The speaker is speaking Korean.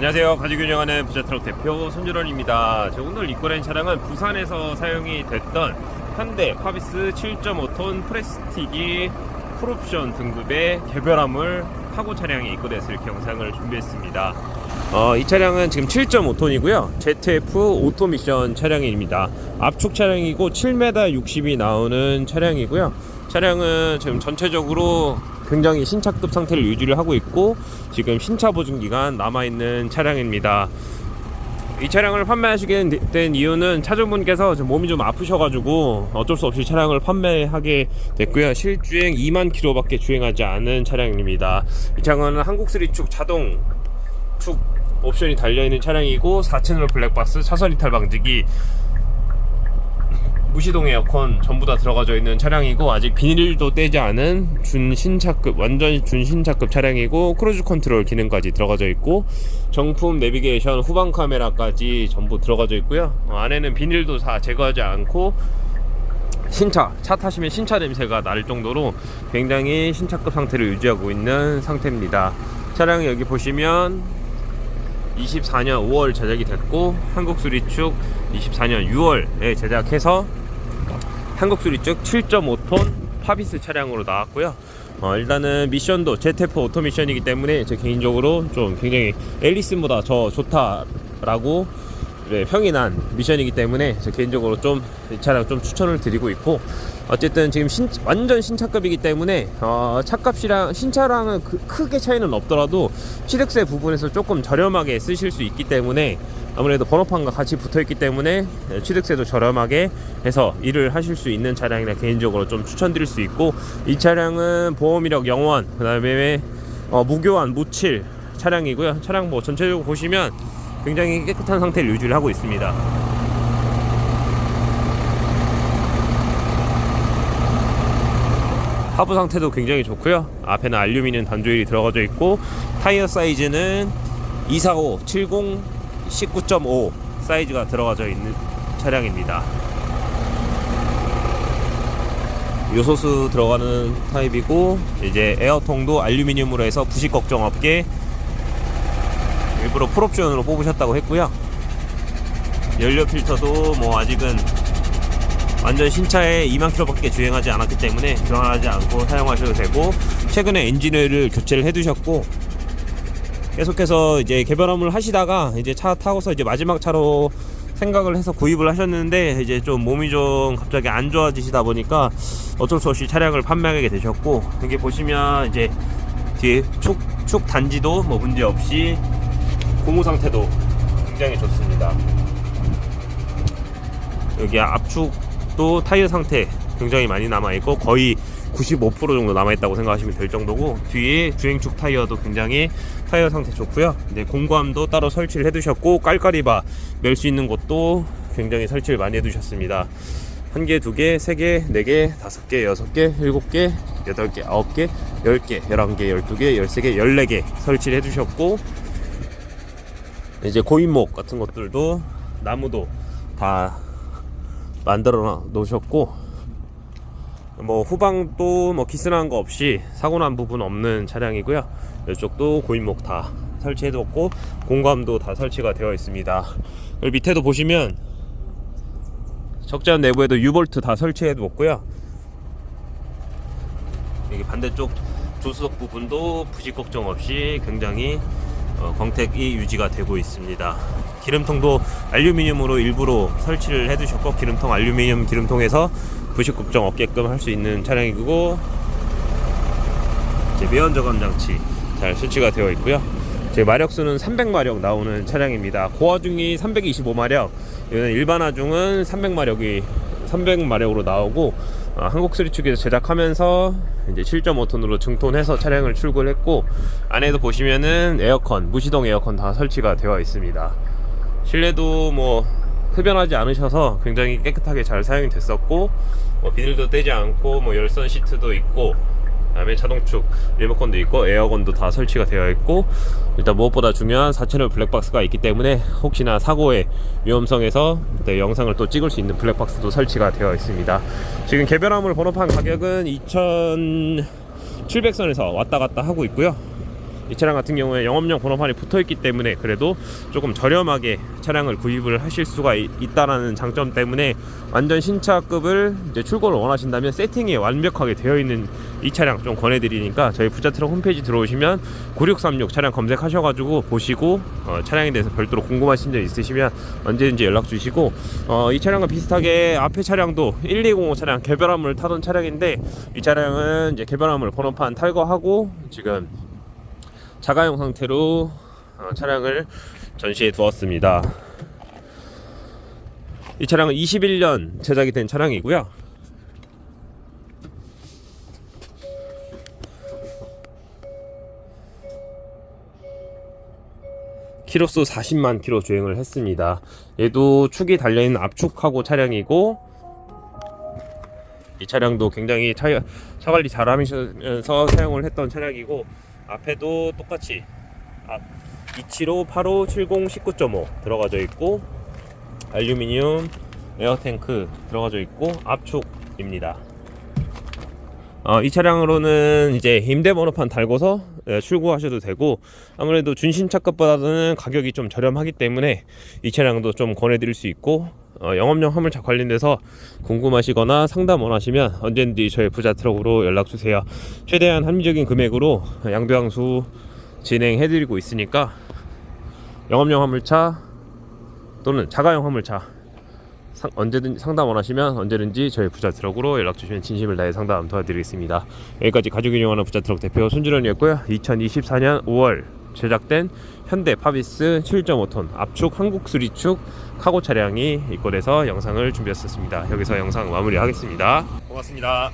안녕하세요. 가지고 운영하는 부자트럭 대표 손준원입니다. 저 오늘 입고된 차량은 부산에서 사용이 됐던 현대 파비스 7.5톤 프레스티기 풀옵션 등급의 개별화물 카고 차량이 입고됐을 영상을 준비했습니다. 어, 이 차량은 지금 7.5톤이고요. ZF 오토미션 차량입니다. 압축 차량이고 7m 60이 나오는 차량이고요. 차량은 지금 전체적으로 굉장히 신차급 상태를 유지를 하고 있고 지금 신차 보증 기간 남아 있는 차량입니다. 이 차량을 판매하시게 된 이유는 차주분께서 좀 몸이 좀 아프셔가지고 어쩔 수 없이 차량을 판매하게 됐고요. 실주행 2만 킬로밖에 주행하지 않은 차량입니다. 이 차량은 한국 쓰리축 자동 축 옵션이 달려있는 차량이고 4채널 블랙박스 차선 이탈 방지기 무시동 에어컨 전부 다 들어가져 있는 차량이고 아직 비닐도 떼지 않은 준신차급 완전 준신차급 차량이고 크루즈 컨트롤 기능까지 들어가져 있고 정품 내비게이션 후방 카메라까지 전부 들어가져 있고요. 어, 안에는 비닐도 다 제거하지 않고 신차 차 타시면 신차 냄새가 날 정도로 굉장히 신차급 상태를 유지하고 있는 상태입니다. 차량 여기 보시면 24년 5월 제작이 됐고 한국수리축 24년 6월에 제작해서 한국수리축 7.5톤 파비스 차량으로 나왔고요. 어, 일단은 미션도 ZF 오토 미션이기 때문에 제 개인적으로 좀 굉장히 앨리슨보다 더 좋다라고 네, 평이 난 미션이기 때문에 제 개인적으로 좀 이 차량 좀 추천을 드리고 있고 어쨌든 지금 신, 완전 신차급이기 때문에 어, 차값이랑 신차랑은 그, 크게 차이는 없더라도 취득세 부분에서 조금 저렴하게 쓰실 수 있기 때문에 아무래도 번호판과 같이 붙어 있기 때문에 취득세도 저렴하게 해서 일을 하실 수 있는 차량이라 개인적으로 좀 추천드릴 수 있고 이 차량은 보험 이력 영원 그 다음에 어, 무교환 무칠 차량이고요. 차량 뭐 전체적으로 보시면 굉장히 깨끗한 상태를 유지를 하고 있습니다. 하부 상태도 굉장히 좋고요. 앞에는 알루미늄 단조일이 들어가져 있고 타이어 사이즈는 245 70 19.5 사이즈가 들어가져 있는 차량입니다. 요소수 들어가는 타입이고 이제 에어통도 알루미늄으로 해서 부식 걱정 없게 일부러 풀옵션으로 뽑으셨다고 했고요. 연료 필터도 뭐 아직은 완전 신차에 2만 킬로밖에 주행하지 않았기 때문에 교환하지 않고 사용하셔도 되고 최근에 엔진오일을 교체를 해두셨고 계속해서 이제 개별함을 하시다가 이제 차 타고서 이제 마지막 차로 생각을 해서 구입을 하셨는데 이제 좀 몸이 좀 갑자기 안 좋아지시다 보니까 어쩔 수 없이 차량을 판매하게 되셨고 여기 보시면 이제 뒤에 축, 축 단지도 뭐 문제 없이 고무 상태도 굉장히 좋습니다. 여기 압축도 타이어 상태 굉장히 많이 남아 있고 거의 95% 정도 남아 있다고 생각하시면 될 정도고 뒤에 주행축 타이어도 굉장히 타이어 상태 좋고요. 이제 공구함도 따로 설치를 해두셨고 깔깔이바 멜 수 있는 곳도 굉장히 설치를 많이 해두셨습니다. 한 개, 두 개, 세 개, 네 개, 다섯 개, 여섯 개, 일곱 개, 여덟 개, 아홉 개, 열 개, 열한 개, 열두 개, 열세 개, 열네 개 설치를 해주셨고 이제 고인목 같은 것들도 나무도 다 만들어 놓으셨고 뭐 후방도 뭐 기스난 거 없이 사고 난 부분 없는 차량이고요. 이쪽도 고인목 다 설치해 뒀고 공감도 다 설치가 되어 있습니다. 그리고 밑에도 보시면 적재현 내부에도 유볼트 다 설치해 뒀고요. 여기 반대쪽 조수석 부분도 부식 걱정 없이 굉장히 어, 광택이 유지가 되고 있습니다. 기름통도 알루미늄으로 일부러 설치를 해두셨고 기름통 알루미늄 기름통에서 부식 걱정 없게끔 할 수 있는 차량이고 이제 매연 저감 장치 잘 설치가 되어 있고요. 제 마력수는 300마력 나오는 차량입니다. 고화중이 325마력, 이거는 일반화중은 300마력이 300마력으로 나오고 어, 한국 쓰리 측에서 제작하면서 이제 7.5톤으로 증톤해서 차량을 출고했고 안에도 보시면은 에어컨 무시동 에어컨 다 설치가 되어 있습니다. 실내도 뭐 흡연하지 않으셔서 굉장히 깨끗하게 잘 사용이 됐었고 뭐 비닐도 떼지 않고 뭐 열선 시트도 있고 그다음에 자동축 리모컨도 있고 에어건도 다 설치가 되어 있고 일단 무엇보다 중요한 4채널 블랙박스가 있기 때문에 혹시나 사고의 위험성에서 네, 영상을 또 찍을 수 있는 블랙박스도 설치가 되어 있습니다. 지금 개별 화물 번호판 가격은 2,700선에서 왔다 갔다 하고 있고요 이 차량 같은 경우에 영업용 번호판이 붙어 있기 때문에 그래도 조금 저렴하게 차량을 구입을 하실 수가 있, 있다라는 장점 때문에 완전 신차급을 이제 출고를 원하신다면 세팅이 완벽하게 되어 있는 이 차량 좀 권해드리니까 저희 부자트럭 홈페이지 들어오시면 9636 차량 검색하셔가지고 보시고 어, 차량에 대해서 별도로 궁금하신 점 있으시면 언제든지 연락 주시고 어, 이 차량과 비슷하게 앞에 차량도 1205 차량 개별화물 타던 차량인데 이 차량은 이제 개별화물 번호판 탈거하고 지금 자가용 상태로 어, 차량을 전시해 두었습니다. 이 차량은 21년 제작이 된 차량이고요. 키로수 40만 킬로 주행을 했습니다. 얘도 축이 달려있는 압축하고 차량이고 이 차량도 굉장히 차, 차 관리 잘 하면서 사용을 했던 차량이고 앞에도 똑같이 앞 275, 85, 70, 19.5 들어가져 있고 알루미늄 에어탱크 들어가져 있고 압축입니다. 어, 이 차량으로는 이제 임대 번호판 달고서 예, 출고하셔도 되고 아무래도 준신차급보다는 가격이 좀 저렴하기 때문에 이 차량도 좀 권해드릴 수 있고 어, 영업용 화물차 관련돼서 궁금하시거나 상담 원하시면 언제든지 저희 부자 트럭으로 연락 주세요. 최대한 합리적인 금액으로 양도양수 진행해드리고 있으니까 영업용 화물차 또는 자가용 화물차 상, 언제든 상담 원하시면 언제든지 저희 부자 트럭으로 연락 주시면 진심을 다해 상담 도와드리겠습니다. 여기까지 가족 운영하는 부자 트럭 대표 손준원이었고요. 2024년 5월 제작된 현대 파비스 7.5톤 압축 한국 수리축 카고 차량이 입고돼서 영상을 준비했었습니다. 여기서 영상 마무리하겠습니다. 고맙습니다.